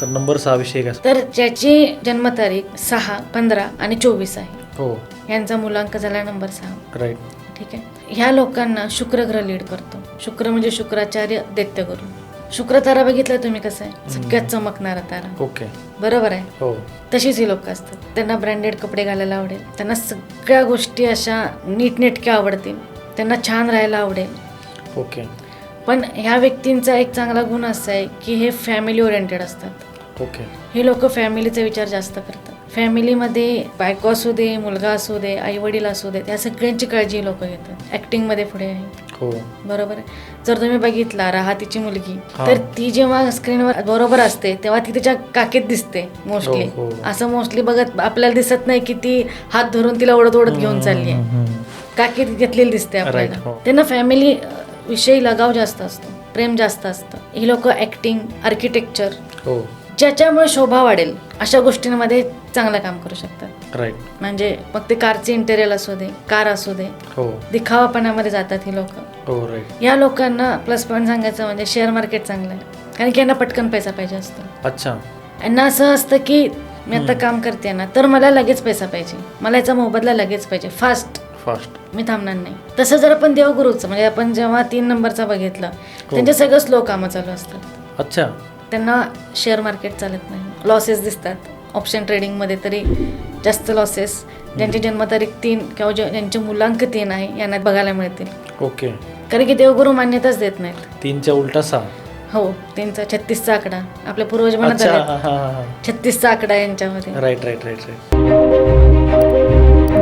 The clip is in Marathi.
तर नंबर सहा विषयी काय तर ज्याची जन्मतारीख सहा पंधरा आणि चोवीस आहे. हो. यांचा मुलांक झाला नंबर सहा. राईट. ठीक आहे. ह्या लोकांना शुक्र ग्रह लीड करतो. शुक्र म्हणजे शुक्राचार्य दैत्यगुरु शुक्र तारा बघितला तुम्ही कसं आहे? सगळ्यात चमकणारा तारा. ओके. बरोबर आहे? हो. तशीच ही लोक असतात. त्यांना ब्रँडेड कपडे घालायला आवडेल. त्यांना सगळ्या गोष्टी अशा नीटनेटक्या आवडतील. त्यांना छान राहायला आवडेल. ओके. पण ह्या व्यक्तींचा एक चांगला गुण असा आहे की हे फॅमिली ओरिएंटेड असतात. ओके. हे लोक फॅमिलीचा विचार जास्त करतात. फॅमिलीमध्ये बायको असू दे मुलगा असू दे आई वडील असू दे त्या सगळ्यांची काळजी लोक घेतात. ॲक्टिंगमध्ये पुढे आहे. हो. बरोबर आहे. जर तुम्ही बघितला राहा तिची मुलगी हा. तर ती जेव्हा स्क्रीनवर बरोबर असते तेव्हा ती तिच्या काकीत दिसते मोस्टली हो, हो. असं मोस्टली बघत आपल्याला दिसत नाही की ती हात धरून तिला ओढत ओढत घेऊन चालली आहे. हम्म, हम्म. काकीत घेतलेली दिसते Right, आपल्याला. हो. त्यांना फॅमिली विषयी लगाव जास्त असतो प्रेम जास्त असतं. ही लोक ऍक्टिंग आर्किटेक्चर हो. ज्याच्यामुळे शोभा वाढेल अशा गोष्टींमध्ये चांगलं काम करू शकतात. राईट म्हणजे मग ते कारचे इंटेरियर असू दे कार असू दे हो. दिखावापणामध्ये जातात ही लोक. हो राईट या लोकांना प्लस पॉईंट सांगायचं म्हणजे शेअर मार्केट चांगलं आहे. कारण की यांना पटकन पैसा पाहिजे असतो. अच्छा. यांना असं असतं की मी आता काम करते ना तर मला लगेच पैसा पाहिजे. मला याचा मोबदला लगेच पाहिजे फास्ट फास्ट मी थांबणार नाही. तसं जर आपण देवगुरुचं म्हणजे आपण जेव्हा तीन नंबरचा बघितलं त्यांचे सगळं स्लो कामं चालू असतात. अच्छा. त्यांना शेअर मार्केट चालत नाही. लॉसेस दिसतात. ऑप्शन ट्रेडिंगमध्ये तरी जास्त लॉसेस ज्यांची जन्मतारीख तीन किंवा ज्या- ज्यांचे मुलांक तीन आहे यांना बघायला मिळतील. ओके. कारण की देवगुरु मान्यताच देत नाहीत. तीनच्या उलटा सहा. हो त्यांचा छत्तीसचा आकडा. आपल्या पूर्वज म्हणत छत्तीसचा आकडा यांच्यामध्ये. Right right right right